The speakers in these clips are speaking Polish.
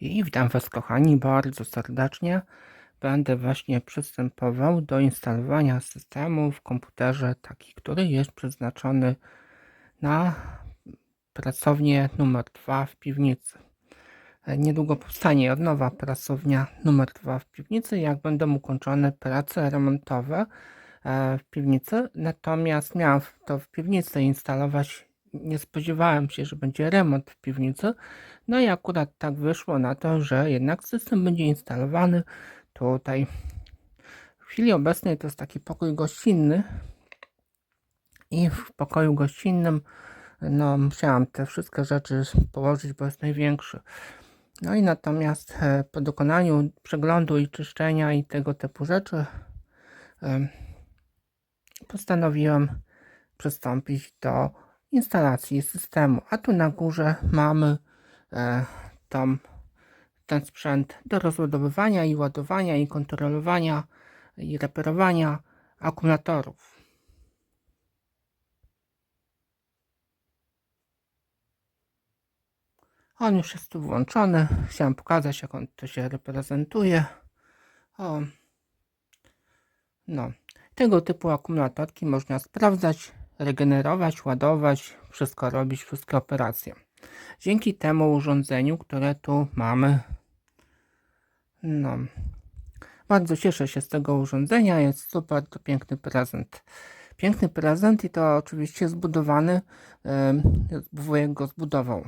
I witam Was kochani bardzo serdecznie. Będę właśnie przystępował do instalowania systemu w komputerze taki, który jest przeznaczony na pracownię numer 2 w piwnicy. Niedługo powstanie od nowa pracownia numer 2 w piwnicy, jak będą ukończone prace remontowe e, w piwnicy. Natomiast miałem to w piwnicy instalować. Nie spodziewałem się, że będzie remont w piwnicy. No i akurat tak wyszło na to, że jednak system będzie instalowany tutaj. W chwili obecnej to jest taki pokój gościnny. I w pokoju gościnnym no, musiałam te wszystkie rzeczy położyć, bo jest największy. No i natomiast e, po dokonaniu przeglądu i czyszczenia i tego typu rzeczy em, postanowiłem przystąpić do instalacji systemu. A tu na górze mamy e, tą, ten sprzęt do rozładowywania i ładowania i kontrolowania i reperowania akumulatorów. On już jest tu włączony. Chciałem pokazać, jak on to się reprezentuje. O. No. Tego typu akumulatorki można sprawdzać, regenerować, ładować, wszystko robić, wszystkie operacje. Dzięki temu urządzeniu, które tu mamy. No. Bardzo cieszę się z tego urządzenia. Jest super, to piękny prezent. Piękny prezent i to oczywiście zbudowany. Wujek go zbudował.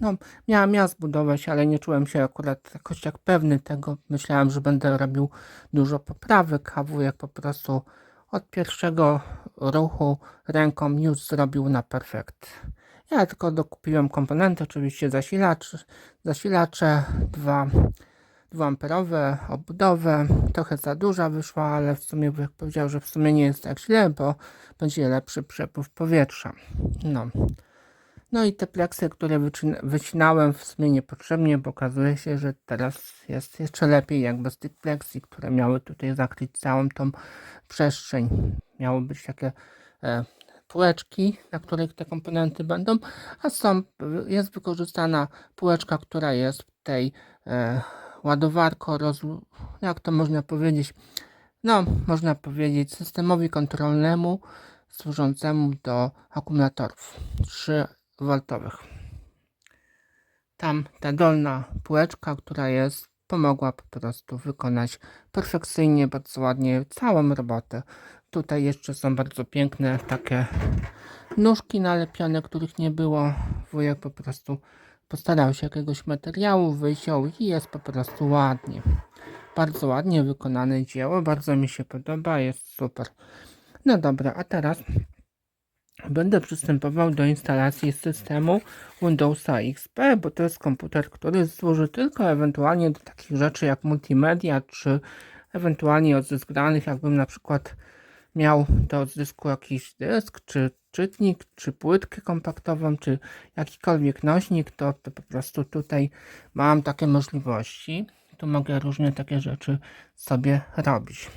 No, miałem ja zbudować, ale nie czułem się akurat jakoś tak pewny tego. Myślałem, że będę robił dużo poprawek, a wujek po prostu od pierwszego ruchu ręką już zrobił na perfekt. Ja tylko dokupiłem komponenty, oczywiście zasilacz, zasilacze, dwa, dwuamperowe, obudowę. Trochę za duża wyszła, ale w sumie wujek powiedział, że w sumie nie jest tak źle, bo będzie lepszy przepływ powietrza. No. No i te pleksy, które wycina- wycinałem w sumie niepotrzebnie, bo okazuje się, że teraz jest jeszcze lepiej jak bez tych pleksji, które miały tutaj zakryć całą tą przestrzeń. Miały być takie e, półeczki, na których te komponenty będą, a są, jest wykorzystana półeczka, która jest w tej e, ładowarko, roz, jak to można powiedzieć, no można powiedzieć systemowi kontrolnemu służącemu do akumulatorów 3V. Tam ta dolna półeczka, która jest, pomogła po prostu wykonać perfekcyjnie, bardzo ładnie całą robotę. Tutaj jeszcze są bardzo piękne takie nóżki nalepione, których nie było. Wujek po prostu postarał się jakiegoś materiału, wyciął i jest po prostu ładnie. Bardzo ładnie wykonane dzieło, bardzo mi się podoba, jest super. No dobra, a teraz będę przystępował do instalacji systemu Windowsa XP, bo to jest komputer, który służy tylko ewentualnie do takich rzeczy jak multimedia, czy ewentualnie odzyskanych, jakbym na przykład miał do odzysku jakiś dysk, czy czytnik, czy płytkę kompaktową, czy jakikolwiek nośnik, to, to po prostu tutaj mam takie możliwości. Tu mogę różne takie rzeczy sobie robić.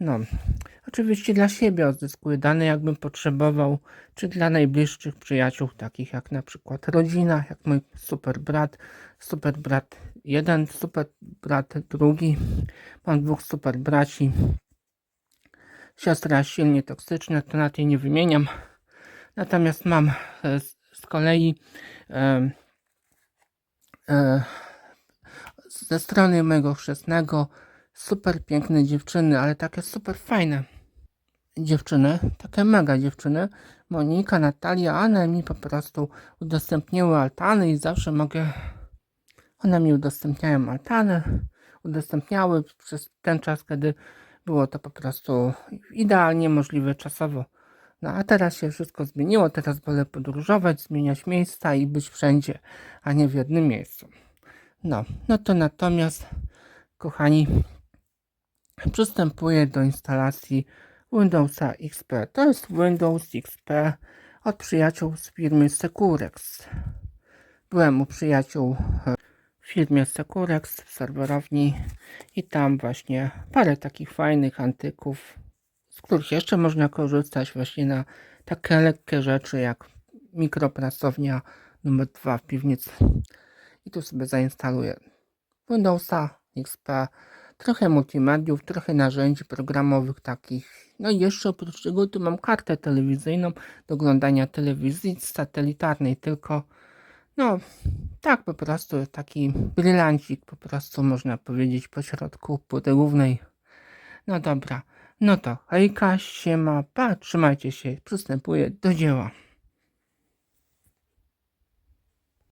No, oczywiście dla siebie odzyskuję dane, jakbym potrzebował, czy dla najbliższych przyjaciół, takich jak na przykład rodzina, jak mój super brat, super brat jeden, super brat drugi. Mam dwóch super braci. Siostra silnie toksyczna, to na tej nie wymieniam. Natomiast mam e, z, z kolei e, e, ze strony mojego chrzestnego super piękne dziewczyny, ale takie super fajne dziewczyny, takie mega dziewczyny. Monika, Natalia, one mi po prostu udostępniły altany i zawsze mogę. One mi udostępniają altany, udostępniały przez ten czas, kiedy było to po prostu idealnie możliwe czasowo. No a teraz się wszystko zmieniło, teraz wolę podróżować, zmieniać miejsca i być wszędzie, a nie w jednym miejscu. No, no to natomiast, kochani, przystępuję do instalacji Windowsa XP. To jest Windows XP od przyjaciół z firmy Securex. Byłem u przyjaciół w firmie Securex w serwerowni i tam właśnie parę takich fajnych antyków, z których jeszcze można korzystać właśnie na takie lekkie rzeczy jak mikropracownia numer 2 w piwnicy. i tu sobie zainstaluję Windowsa, XP, trochę multimediów, trochę narzędzi programowych takich. No i jeszcze oprócz tego tu mam kartę telewizyjną do oglądania telewizji satelitarnej tylko. No, tak po prostu taki brylancik po prostu można powiedzieć po środku płyty głównej. No dobra, no to hejka, siema, pa, trzymajcie się, przystępuję do dzieła.